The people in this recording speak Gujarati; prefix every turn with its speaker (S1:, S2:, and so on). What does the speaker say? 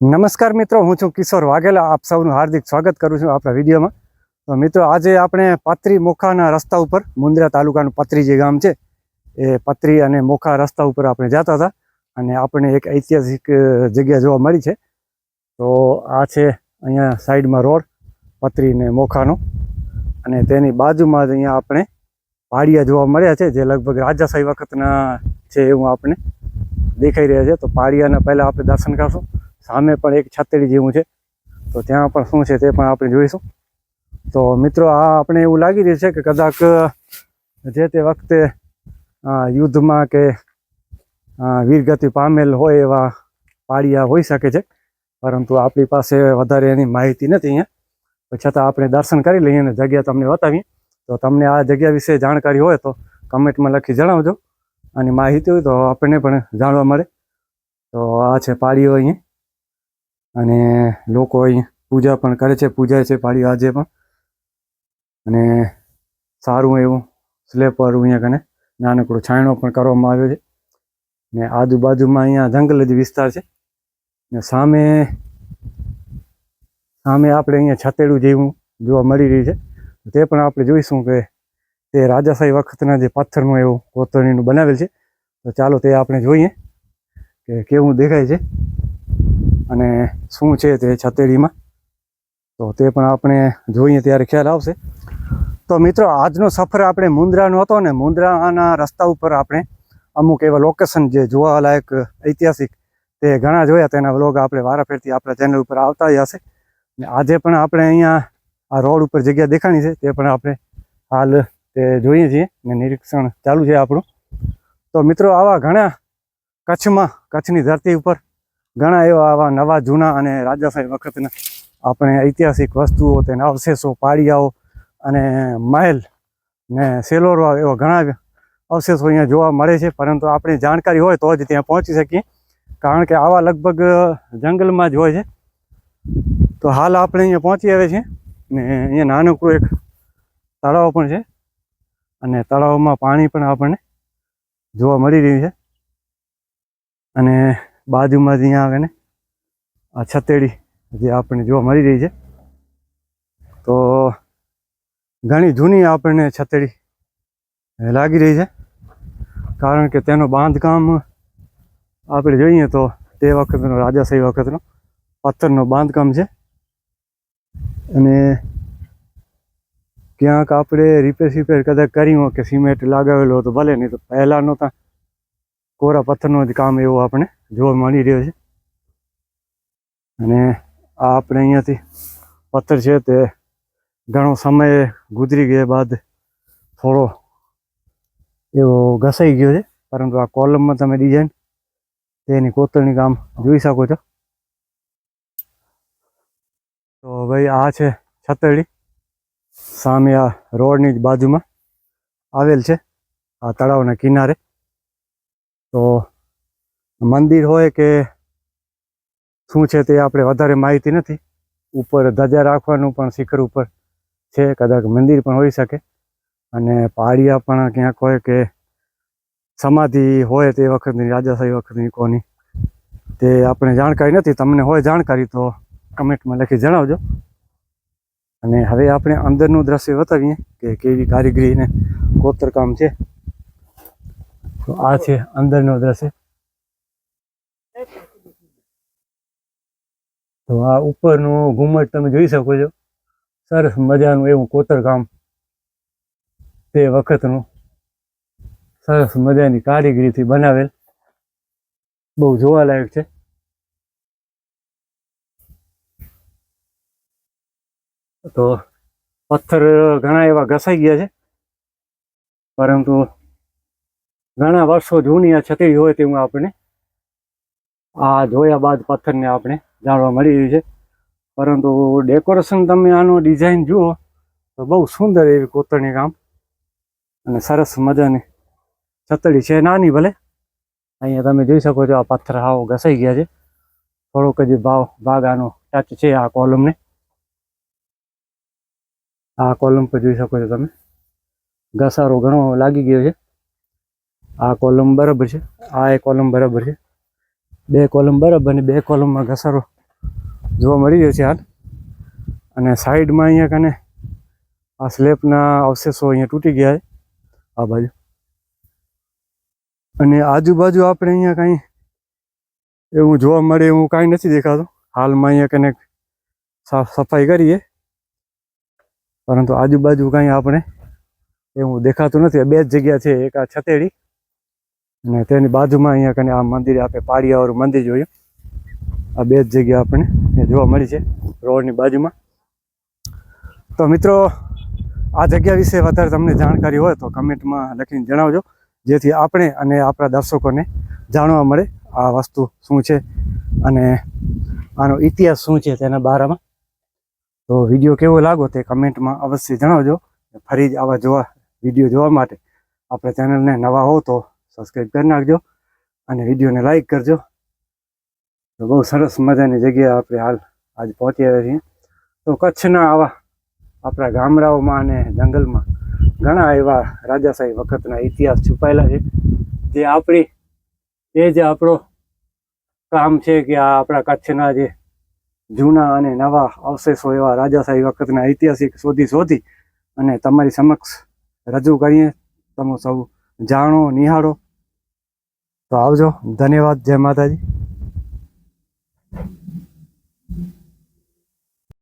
S1: નમસ્કાર મિત્રો, હું છું કિશોર વાઘેલા. આપ સૌનું હાર્દિક સ્વાગત કરું છું આપણા વિડીયોમાં. તો મિત્રો, આજે આપણે પાત્રી મોખાના રસ્તા ઉપર, મુંદ્રા તાલુકાનું પત્રી જે ગામ છે, એ પત્રી અને મોખા રસ્તા ઉપર આપણે જતા હતા અને આપણને એક ઐતિહાસિક જગ્યા જોવા મળી છે. તો આ છે અહીંયા સાઈડમાં રોડ, પત્રી ને મોખાનો. અને તેની બાજુમાં જ અહીંયા આપણે પાડિયા જોવા મળ્યા છે, જે લગભગ રાજાશાહી વખતના છે એવું આપણે દેખાઈ રહ્યા છે. તો પાડિયાના પહેલાં આપણે દર્શન કરશું. સામે પણ એક છતડી જેવું છે. તો ત્યાં પણ શું છે તે પણ આપણે જોઈશું. તો મિત્રો, આ આપણે એવું લાગી રહ્યું છે કે કદાચ જે તે વખતે યુદ્ધમાં કે વીરગતિ પામેલ હોય એવા પાળિયા હોઈ શકે છે. પરંતુ આપણી પાસે વધારે એની માહિતી નથી અહીંયા. છતાં આપણે દર્શન કરી લઈએ અને જગ્યા તમને બતાવીએ. તો તમને આ જગ્યા વિશે જાણકારી હોય તો કમેન્ટમાં લખી જણાવજો. અને માહિતી હોય તો આપણને પણ જાણવા મળે. તો આ છે પાળીઓ અહીંયા. અને લોકો અહીં પૂજા પણ કરે છે પૂજા છે પાડી આજે પણ. અને સારું એવું સ્લેપર અહીંયા કને, નાનકડો છાંયણો પણ કરવામાં આવ્યો છે. ને આજુબાજુમાં અહીંયા જંગલ જ વિસ્તાર છે. ને સામે સામે આપણે અહીંયા છતેડું જેવું જોવા મળી રહ્યું છે. તે પણ આપણે જોઈશું કે તે રાજાશાહી વખતના જે પથ્થરનું એવું કોતરણીનું બનાવેલ છે. તો ચાલો તે આપણે જોઈએ કે કેવું દેખાય છે. અને શું છે તે છતેડીમાં? તો તે પણ આપણે જોઈએ ત્યારે ખ્યાલ આવશે. તો મિત્રો, આજનો સફર આપણે મુંદ્રાનો હતો ને, મુંદ્રાના રસ્તા ઉપર આપણે અમુક એવા લોકેશન જે જોવાલાયક ઐતિહાસિક તે ઘણા જોયા. તેના વ્લોગ આપણે વારાફેરથી આપણા ચેનલ ઉપર આવતા જ હશે. ને આજે પણ આપણે અહીંયા આ રોડ ઉપર જગ્યા દેખાણી છે, તે પણ આપણે હાલ તે જોઈએ છીએ ને નિરીક્ષણ ચાલુ છે આપણું. તો મિત્રો, આવા ઘણા કચ્છમાં, કચ્છની ધરતી ઉપર ઘણા એવા આવા નવા, જૂના અને રાજાશાહી વખતના આપણે ઐતિહાસિક વસ્તુઓ તેના અવશેષો પાડિયાઓ અને મહેલ ને સેલોરવા એવા ઘણા અવશેષો અહીંયા જોવા મળે છે. પરંતુ આપણી જાણકારી હોય તો જ ત્યાં પહોંચી શકીએ. કારણ કે આવા લગભગ જંગલમાં જ હોય છે. તો હાલ આપણે અહીંયા પહોંચી આવે છે ને અહીંયા નાનકડું એક તળાવ પણ છે. અને તળાવમાં પાણી પણ આપણને જોવા મળી રહ્યું છે. અને બાજુમાં જ અહીંયા ને? આ છતેડી જે આપણને જોવા મળી રહી છે. તો ઘણી જૂની આપણને છતેડી લાગી રહી છે. કારણ કે તેનું બાંધકામ આપણે જોઈએ તો તે વખતનો રાજાશાહી વખતનો પથ્થરનું બાંધકામ છે. અને ક્યાંક આપણે રિપેર સિપેર કદાચ કર્યું કે સિમેન્ટ લગાવેલો હતો ભલે, નહીં તો પહેલાંનો ત્યાં કોરા પથ્થરનું જ કામ એવું આપણે જોવા મળી રહ્યો છે. અને આ આપણે અહીંયાથી પથ્થર છે તે ઘણો સમય ગુજરી ગયા બાદ થોડો એવો ઘસાઈ ગયો છે. પરંતુ આ કોલમમાં તમે ડિઝાઇન તેની કોતરણી કામ જોઈ શકો છો. તો ભાઈ આ છે છતરડી સામે આ રોડની જ બાજુમાં આવેલ છે. આ તળાવના કિનારે. તો મંદિર હોય કે શું છે તે આપણે વધારે માહિતી નથી. ઉપર ધજા રાખવાનું પણ શિખર ઉપર છે, કદાચ મંદિર પણ હોઈ શકે. અને પહાડિયા પણ ક્યાંક હોય કે સમાધિ હોય તે વખતની, રાજાશાહી વખતની કોની, તે આપણે જાણકારી નથી. તમને હોય જાણકારી તો કમેન્ટમાં લખી જણાવજો. અને હવે આપણે અંદરનું દ્રશ્ય બતાવીએ કે કેવી કારીગરી ને કોતરકામ છે. તો આ છે, અંદરનો દ્રશ્ય. તો આ ઉપરનું ઘુમ્મટ તમે જોઈ શકો છો. સરસ મજાનું એવું કોતરકામ તે વખતનું. સરસ મજાની કારીગરીથી બનાવેલ. બહુ જોવાલાયક છે. તો પથ્થર ઘણા એવા ઘસાઈ ગયા છે. પરંતુ ઘણા વર્ષો જૂની આ છત્રી હોય તેવું આપણે આ જોયા બાદ પથ્થરને આપણે જાણવા મળી રહ્યું છે. પરંતુ ડેકોરેશન તમે આનો ડિઝાઇન જુઓ, તો બહુ સુંદર એવી કોતરણી કામ અને સરસ મજાની છતડી છે. નાની ભલે. અહીંયા તમે જોઈ શકો છો આ પથ્થર હાવ ઘસાઈ ગયા છે. થોડોક જ ભાવ ભાગ આનો ટચ છે આ કોલમને આ કોલમ પર જોઈ શકો છો તમે. ઘસારો ઘણો લાગી ગયો છે. આ કોલમ બરાબર છે. આ એ કોલમ બરાબર છે. બે કોલમ બરાબર અને બે કોલમમાં ઘસારો જોવા મળી રહ્યો છે હાલ. અને સાઈડમાં અહીંયા કને આ સ્લેબના અવશેષો અહીંયા તૂટી ગયા છે. આ બાજુ. અને આજુબાજુ આપણે અહીંયા કાંઈ એવું જોવા મળે એવું કાંઈ નથી દેખાતું. હાલમાં અહીંયા કને સાફ સફાઈ કરીએ. પરંતુ આજુબાજુ કાંઈ આપણે એવું દેખાતું નથી. બે જ જગ્યા છે. એક આ છતેડી અને તેની બાજુમાં અહીંયા કને આ મંદિર આપણે પાડિયાવાળું મંદિર જોયું. આ બે જ જગ્યા આપણને એ જોવા મળી છે, રોડની બાજુમાં. તો મિત્રો, આ જગ્યા વિશે વધારે તમને જાણકારી હોય તો કમેન્ટમાં લખીને જણાવજો, જેથી આપણે અને આપણા દર્શકોને જાણવા મળે આ વસ્તુ શું છે અને આનો ઇતિહાસ શું છે તેના બારામાં. તો વીડિયો કેવો લાગો તે કમેન્ટમાં અવશ્ય જણાવજો. ફરી જ આવા જોવા, વીડિયો જોવા માટે. આપણે ચેનલને નવા હો તો સબસ્ક્રાઈબ કરી નાખજો અને વિડીયોને લાઈક કરજો. તો બહુ સરસ મજાની જગ્યાએ આપણે હાલ આજ પહોંચી આવ્યા છીએ. તો કચ્છના આવા આપણા ગામડાઓમાં અને જંગલમાં ઘણા એવા રાજાશાહી વખતના ઇતિહાસ છુપાયેલા છે. જે આપણી, એ જ આપણો કામ છે કે આ આપણા કચ્છના જે જૂના અને નવા અવશેષો એવા રાજાશાહી વખતના ઐતિહાસિક શોધી શોધી અને તમારી સમક્ષ રજૂ કરીએ. તમે સૌ જાણો, નિહાળો. તો આવજો. ધન્યવાદ. જય માતાજી.